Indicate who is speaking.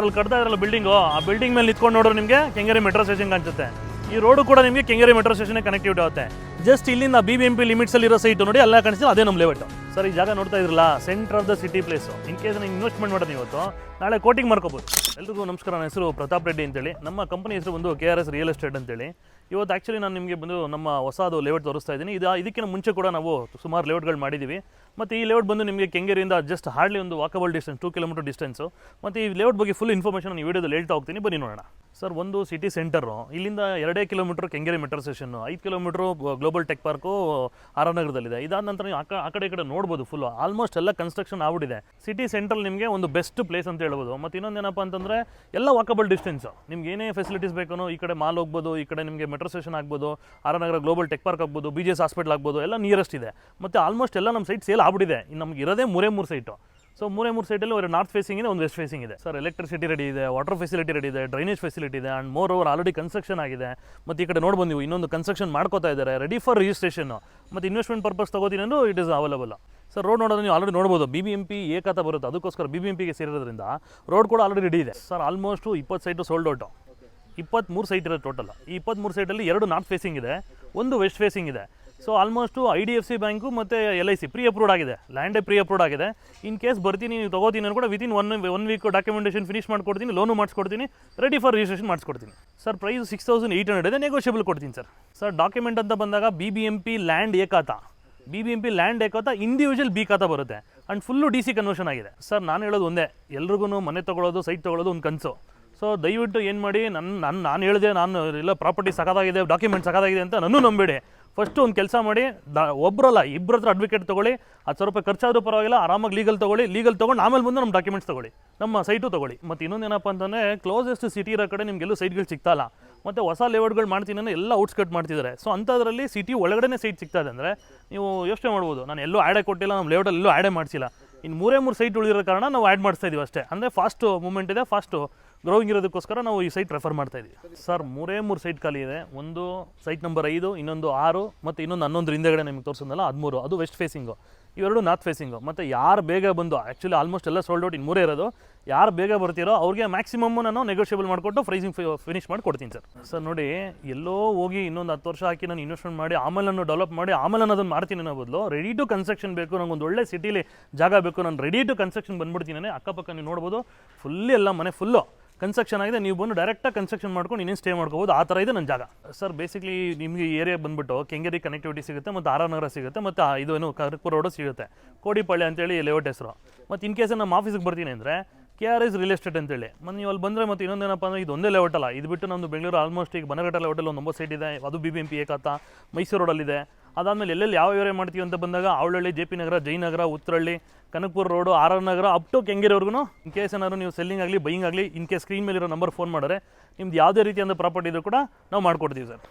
Speaker 1: ಅಲ್ಲಿ ಕಟ್ತಾ ಇದ್ರಲ್ಲ ಬಿಲ್ಡಿಂಗು ಆ ಬಿಲ್ಡಿಂಗ್ ಮೇಲೆ ನಿಂತ್ಕೊಂಡು ನೋಡ್ರೆ ನಿಮಗೆ ಕೆಂಗೇರಿ ಮೆಟ್ರೋ ಸ್ಟೇಷನ್ ಕಾಣಿಸುತ್ತೆ. ಈ ರೋಡು ಕೂಡ ನಿಮಗೆ ಕೆಂಗೇರಿ ಮೆಟ್ರೋ ಸ್ಟೇಷನ್ ಕನೆಕ್ಟಿವಿಟಿ ಆಗುತ್ತೆ. ಜಸ್ಟ್ ಇಲ್ಲಿಂದ ಬಿ ಬಿ ಎಂ ಪಿ ಲಿಮಿಟ್ಸಲ್ಲಿ ಇರೋ ಸೈಟ್ ನೋಡಿ ಎಲ್ಲ ಕಾಣಿಸಿ ಅದೇ ನಮ್ಮ ಲೇಔಟ್ ಸರ್ ಈ ಜಾಗ ನೋಡ್ತಾ ಇದ್ರಲ್ಲ centre of the city place in case ನೀವು ಇನ್ವೆಸ್ಟ್ಮೆಂಟ್ ಮಾಡೋದು ಇವತ್ತು, ನಾಳೆ ಕೋಟಿಂಗ್ ಮಾಡ್ಕೋಬೋದು ಎಲ್ರಿಗೂ ನಮಸ್ಕಾರ, ನನ್ನ ಹೆಸರು ಪ್ರತಾಪ್ ರೆಡ್ಡಿ ಅಂತೇಳಿ. ನಮ್ಮ ಕಂಪನಿ ಹೆಸರು ಬಂದು K R S real estate ಅಂತೇಳಿ. ಇವತ್ತು ಆ್ಯಕ್ಚುಲಿ ನಾನು ನಿಮಗೆ ಬಂದು ನಮ್ಮ ಹೊಸದು ಲೇಔಟ್ ತೋರಿಸ್ತಾ ಇದ್ದೀನಿ. ಇದು, ಇದಕ್ಕಿಂತ ಮುಂಚೆ ಕೂಡ ನಾವು ಸುಮಾರು ಲೇಔಟ್ಗಳು ಮಾಡಿದ್ದೀವಿ ಮತ್ತು ಈ ಲೇಔಟ್ ಬಂದು ನಿಮಗೆ ಕೆಂಗೇರಿಯಿಂದ ಜಸ್ಟ್ ಹಾರ್ಡ್ಲಿ ಒಂದು walkable distance two kilometre distance ಮತ್ತು ಈ ಲೇಔಟ್ ಬಗ್ಗೆ ಫುಲ್ ಇನ್ಫಾರ್ಮೇಷನ್ ನಾನು ಈ ವಿಡಿಯೋದಲ್ಲಿ ಹೇಳ್ತಾ ಹೋಗ್ತೀನಿ. ಬನ್ನಿ ನೋಡೋಣ. ಸರ್, ಒಂದು ಸಿಟಿ ಸೆಂಟರು ಇಲ್ಲಿಂದ ಎರಡೇ ಕಿಲೋಮೀಟರ್ ಕೆಂಗೇರಿ ಮೆಟ್ರೋ ಸ್ಟೇಷನ್ ಐದು kilometre global tech park R ನಗರದಲ್ಲಿದೆ. ಇದಾದ ನಂತರ ನೀವು ಆ ಕಡೆ ಈ ಕಡೆ ನೋಡ್ಬೋದು ಫುಲ್ ಆಲ್ಮೋಸ್ಟ್ ಎಲ್ಲ ಕನ್ಸ್ಟ್ರಕ್ಷನ್ ಆಗ್ಬಿಟ್ಟಿದೆ. ಸಿಟಿ ಸೆಂಟ್ರಲ್ ನಿಮಗೆ ಒಂದು ಬೆಸ್ಟ್ ಪ್ಲೇಸ್ ಅಂತ ಹೇಳ್ಬೋದು. ಮತ್ತು ಇನ್ನೊಂದೇನಪ್ಪ ಅಂತಂದರೆ, ಎಲ್ಲ ವಾಕಬಲ್ ಡಿಸ್ಟೆನ್ಸು ನಿಮ್ಗೆ ಏನೇ ಫೆಸಿಲಿಟೀಸ್ ಬೇಕೋ ಈ ಕಡೆ ಮಾಲ್ ಹೋಗ್ಬೋದು, ಈ ಕಡೆ ನಿಮಗೆ ಮೆಟ್ರೋ ಸ್ಟೇಷನ್ ಆಗ್ಬೋದು, R Nagar global tech park ಆಗ್ಬೋದು ಬಿ ಜಿ ಎಸ್ ಹಾಸ್ಪಿಟಲ್ ಆಗ್ಬೋದು, ಎಲ್ಲ ನಿಯರೆಸ್ಟ್ ಇದೆ. ಮತ್ತು ಆಲ್ಮೋಸ್ಟ್ ಎಲ್ಲ ನಮ್ಮ ಸೈಟ್ ಸೇಲ್ ಆಗ್ಬಿಟ್ಟಿದೆ. ನಮ್ಗೆ ಇರೋದೇ ಮೂರೇ ಮೂರು ಸೈಟು ಸೊ ಮೂರೇ ಮೂರು ಸೈಟಲ್ಲಿ ಒಂದು ನಾರ್ತ್ ಫೇಸಿಂಗ್ ಇದೆ, ಒಂದು ವೆಸ್ಟ್ ಫೇಸಿಂಗ್ ಇದೆ. ಸರ್ ಎಲೆಕ್ಟ್ರಿಸಿಟಿ ರೆಡಿ ಇದೆ ವಾಟರ್ ಫೆಸಿಲಿಟಿ ರೆಡಿ ಇದೆ ಡ್ರೈನೇಜ್ ಫೆಸಿಲಿಟಿ ಇದೆ and moreover already construction ಆಗಿದೆ. ಮತ್ತು ಈ ಕಡೆ ನೋಡ್ಬೋದು ನೀವು ಇನ್ನೊಂದು ಕನ್ಸ್ಟ್ರಕ್ಷನ್ ಮಾಡ್ಕೋತಾ ಇದ್ದಾರೆ ರೆಡಿ ಫಾರ್ ರಿಜಿಸ್ಟ್ರೇಷನ್ ಮತ್ತು ಇನ್ವೆಸ್ಟ್ಮೆಂಟ್ ಪರ್ಪಸ್ ತಗೋತೀನಿ ಅಂದ್ರೆ it is available sir road ನೋಡೋದು ನೀವು ಆಲ್ರೆಡಿ ನೋಡ್ಬೋದು. ಬಿ ಬಿ ಎಂ ಪಿ ಏಕಾತ ಬರುತ್ತೆ, ಅದಕ್ಕೋಸ್ಕರ ಬಿ ಬಿ ಎಂ ಪಿಗೆ ಸೇರಿರೋದ್ರಿಂದ ರೋಡ್ ಕೂಡ ಆಲ್ರೆಡಿ ರೆಡಿ ಇದೆ. ಸರ್ ಆಲ್ಮೋಸ್ಟು ಇಪ್ಪತ್ತು ಸೈಟು ಸೋಲ್ಡ್ ಔಟು ಇಪ್ಪತ್ತ್ಮೂರು ಸೈಟ್ ಇರೋದು ಟೋಟಲ್ ಈ ಇಪ್ಪತ್ತ್ಮೂರು ಸೈಟಲ್ಲಿ ಎರಡು ನಾರ್ತ್ ಫೇಸಿಂಗ್ ಇದೆ, ಒಂದು ವೆಸ್ಟ್ ಫೇಸಿಂಗ್ ಇದೆ. So almost I D F C bank ಮತ್ತು L I C pre approved ಆಗಿದೆ. ಲ್ಯಾಂಡೇ ಪ್ರೀ ಅಪ್ರೂವ್ಡ್ ಆಗಿದೆ. ಇನ್ ಕೇಸ್ ಬರ್ತೀನಿ, ನೀವು ತೊಗೋತೀನಿ ಅಂದ್ರೆ ಕೂಡ within one one week documentation finish ಮಾಡ್ಕೊಡ್ತೀನಿ ಲೋನು ಮಾಡಿಸ್ಕೊಡ್ತೀನಿ ready for registration ಮಾಡಿಸ್ಕೊಡ್ತೀನಿ. Sir price six thousand eight hundred ಇದೆ ನೆಗೋಷಿಯಬಲ್ ಕೊಡ್ತೀನಿ ಸರ್ ಸರ್ ಡಾಕ್ಯುಮೆಂಟ್ ಅಂತ ಬಂದಾಗ B B M P land ಏಕಾತ. B B M P land ಏಕಾತ individual B ಖಾತಾ ಬರುತ್ತೆ. And full D C conversion ಆಗಿದೆ. Sir ನಾನು ಹೇಳೋದು ಒಂದೇ. ಎಲ್ರಿಗೂ ಮನೆ ತೊಗೊಳೋದು ಸೈಟ್ ತೊಗೊಳೋದು ಒಂದು ಕನಸು. ಸೊ ದಯವಿಟ್ಟು ಏನು ಮಾಡಿ ನನ್ನ ನಾನು ನಾನು ಹೇಳಿದೆ, ನಾನು ಇಲ್ಲ ಪ್ರಾಪರ್ಟಿ ಸಕದಾಗಿದೆ ಡಾಕ್ಯುಮೆಂಟ್ ಸಕದಾಗಿದೆ ಅಂತ ನನ್ನೂ ನಂಬೇಡಿ. ಫಸ್ಟು ಒಂದು ಕೆಲಸ ಮಾಡಿ, ದ ಒಬ್ಬರಲ್ಲ ಇಬ್ಬರ ಹತ್ರ ಅಡ್ವೊಕೇಟ್ ತೊಗೊಳ್ಳಿ, ಹತ್ತು ಸಾವಿರ ರೂಪಾಯಿ ಖರ್ಚಾದರೂ ಪರವಾಗಿಲ್ಲ, ಆರಾಮಾಗಿ ಲೀಗಲ್ ತೊಗೊಳ್ಳಿ ಲೀಗಲ್ ತೊಗೊಂಡು ಆಮೇಲೆ ಬಂದು ನಮ್ಮ ಡಾಕ್ಯುಮೆಂಟ್ಸ್ ತೊಗೊಳ್ಳಿ. ನಮ್ಮ ಸೈಟು ತೊಗೊಳ್ಳಿ. ಮತ್ತು ಇನ್ನೊಂದು ಏನಪ್ಪ ಅಂತಂದರೆ ಕ್ಲೋಸೆಸ್ಟ್ ಸಿಟಿ ಇರೋ ಕಡೆ ನಿಮಗೆಲ್ಲೂ ಸೈಟ್ಗಳು ಸಿಗ್ತಾಯಿಲ್ಲ ಮತ್ತು ಹೊಸ ಲೇಔಟ್ಗಳು ಮಾಡ್ತೀನಿ ಎಲ್ಲ ಔಟ್ಸ್ಕಟ್ ಮಾಡ್ತಿದ್ದಾರೆ ಸೊ ಅಂಥದ್ರಲ್ಲಿ ಸಿಟಿ ಒಳಗಡೆ ಸೈಟ್ ಸಿಗ್ತದೆ ಅಂದರೆ, ನೀವು ಯೋಚನೆ ಮಾಡ್ಬೋದು. ನಾನು ಎಲ್ಲೂ ಆ್ಯಡೇ ಕೊಟ್ಟಿಲ್ಲ ನಮ್ಮ ಲೇಔಟಲ್ಲಿ ಎಲ್ಲೂ ಆ್ಯಡೇ ಮಾಡಿಸಿಲ್ಲ. ಇನ್ನು ಮೂರೇ ಮೂರು ಸೈಟ್ ಉಳಿದಿರೋ ಕಾರಣ ನಾವು ಆ್ಯಡ್ ಮಾಡಿಸ್ತಾ ಇದೀವಿ ಅಷ್ಟೇ. ಅಂದರೆ ಫಾಸ್ಟು ಮೂಮೆಂಟ್ ಇದೆ ಫಾಸ್ಟು ಗ್ರೋಯಿಂಗ್ ಇರೋದಕ್ಕೋಸ್ಕರ ನಾವು ಈ ಸೈಟ್ ರೆಫರ್ ಮಾಡ್ತಾ ಇದ್ದೀವಿ ಸರ್ ಮೂರೇ ಮೂರು ಸೈಟ್ ಖಾಲಿ ಇದೆ. ಒಂದು ಸೈಟ್ ನಂಬರ್ ಐದು, ಇನ್ನೊಂದು ಆರು, ಮತ್ತು ಇನ್ನೊಂದು ಹನ್ನೊಂದು ಹಿಂದೆಗಡೆ ನಿಮಗೆ ತೋರಿಸೋದಲ್ಲ ಹದಿಮೂರು. ಅದು ವೆಸ್ಟ್ ಫೇಸಿಂಗು ಇವೆರಡು ನಾರ್ತ್ ಫೇಸಿಂಗು ಮತ್ತು ಯಾರು ಬೇಗ ಬಂದು ಆ್ಯಕ್ಚುಲಿ ಆಲ್ಮೋಸ್ಟ್ ಎಲ್ಲ ಸೋಲ್ಡ್ ಔಟ್ ಇನ್ನು ಮೂರೇ ಇರೋದು. ಯಾರು ಬೇಗ ಬರ್ತೀರೋ ಅವ್ರಿಗೆ ಮ್ಯಾಕ್ಸಿಮಮ್ ನಾನು ನೆಗೋಷಿಯಬಲ್ ಮಾಡಿಕೊಟ್ಟು ಪ್ರೈಸಿಂಗ್ ಫಿನಿಶ್ ಮಾಡಿ ಕೊಡ್ತೀನಿ ಸರ್ ಸರ್ ನೋಡಿ, ಎಲ್ಲೋ ಹೋಗಿ ಇನ್ನೊಂದು ಹತ್ತು ವರ್ಷ ಹಾಕಿ ನಾನು ಇನ್ವೆಸ್ಟ್ಮೆಂಟ್ ಮಾಡಿ ಆಮೇಲೆ ನಾನು ಡೆವಲಪ್ ಮಾಡಿ ಆಮೇಲೆ ನಾನು ಅದನ್ನು ಮಾಡ್ತೀನಿ ಅನ್ನೋ ಬದಲು ರೆಡಿ ಟು ಕನ್ಸ್ಟ್ರಕ್ಷನ್ ಬೇಕು ನಂಗೆ ಒಂದು ಒಳ್ಳೆ ಸಿಟಿಲಿ ಜಾಗ ಬೇಕು, ನಾನು ರೆಡಿ ಟು ಕನ್ಸ್ಟ್ರಕ್ಷನ್ ಬಂದ್ಬಿಡ್ತೀನಿ ಅಕ್ಕಪಕ್ಕ ನೀವು ನೋಡ್ಬೋದು ಫುಲ್ಲಿ ಎಲ್ಲ ಮನೆ ಫುಲ್ಲು ಕನ್ಸ್ಟ್ರಕ್ಷನ್ ಆಗಿದೆ, ನೀವು ಬಂದು ಡೈರೆಕ್ಟಾಗಿ ಕನ್ಸ್ಟ್ರಕ್ಷನ್ ಮಾಡ್ಕೊಂಡು ಇನ್ನೇನು ಸ್ಟೇ ಮಾಡ್ಕೋಬೋದು, ಆ ಥರ ಇದೆ ನನ್ನ ಜಾಗ. ಸರ್ ಬೇಸಿಕ್ಲಿ ನಿಮಗೆ ಏರಿಯಾ ಬಂದ್ಬಿಟ್ಟು ಕೆಂಗೇರಿ ಕನೆಕ್ಟಿವಿಟಿ ಸಿಗುತ್ತೆ, ಮತ್ತು ಆರ್ ನಗರ ಸಿಗುತ್ತೆ, ಮತ್ತು ಇದು ಏನು ಕರ್ಪೂರ್ ರೋಡು ಸಿಗುತ್ತೆ. ಕೋಡಿಪಳ್ಳಿ ಅಂತೇಳಿ ಲೇಔಟ್ ಹೆಸರು. ಮತ್ತು ಇನ್ ಕೇಸ್ ನಮ್ಮ ಆಫೀಸಿಗೆ ಬರ್ತೀನಿ ಅಂದರೆ K R S real estate ಅಂತೇಳಿ. ಮತ್ತು ನೀವು ಅಲ್ಲಿ ಬಂದರೆ ಮತ್ತು ಇನ್ನೊಂದೇನಪ್ಪ ಅಂದರೆ ಇದು ಒಂದೇ ಲೇಔಟ್ ಅಲ್ಲ. ಇದು ಬಿಟ್ಟು ನಮ್ಮದು ಬೆಂಗಳೂರು ಆಲ್ಮೋಸ್ಟ್ ಈಗ ಬನಘಟ್ಟ ಲೇಔಟಲ್ಲಿ ಒಂದು ಒಂಬತ್ತು ಸೈಟ್ ಇದೆ, ಅದು B B M P ಏಕಾತ Mysuru ರೋಡಲ್ಲಿದೆ ಅದಾದಮೇಲೆ ಎಲ್ಲೆಲ್ಲಿ ಯಾವ ಏರಿಯಾ ಮಾಡ್ತೀವಿ ಅಂತ ಬಂದಾಗ Avalahalli J P Nagar, Jayanagar Uttarahalli Kanakapura road R R Nagar up to ಕೆಂಗೇರಿವರೆಗೂ in case ಏನಾದ್ರು ನೀವು ಸೆಲ್ಲಿಂಗ್ ಆಗಲಿ ಬೈಯಿಂಗ್ ಆಗಲಿ ಇನ್ ಕೇಸ್ ಸ್ಕ್ರೀನ್ ಮೇಲಿರೋ ನಂಬರ್ ಫೋನ್ ಮಾಡಿದ್ರೆ ನಿಮ್ದು ಯಾವುದೇ ರೀತಿಯಾದ ಪ್ರಾಪರ್ಟಿ ಇದ್ರೂ ಕೂಡ ನಾವು ಮಾಡ್ಕೊಡ್ತೀವಿ ಸರ್.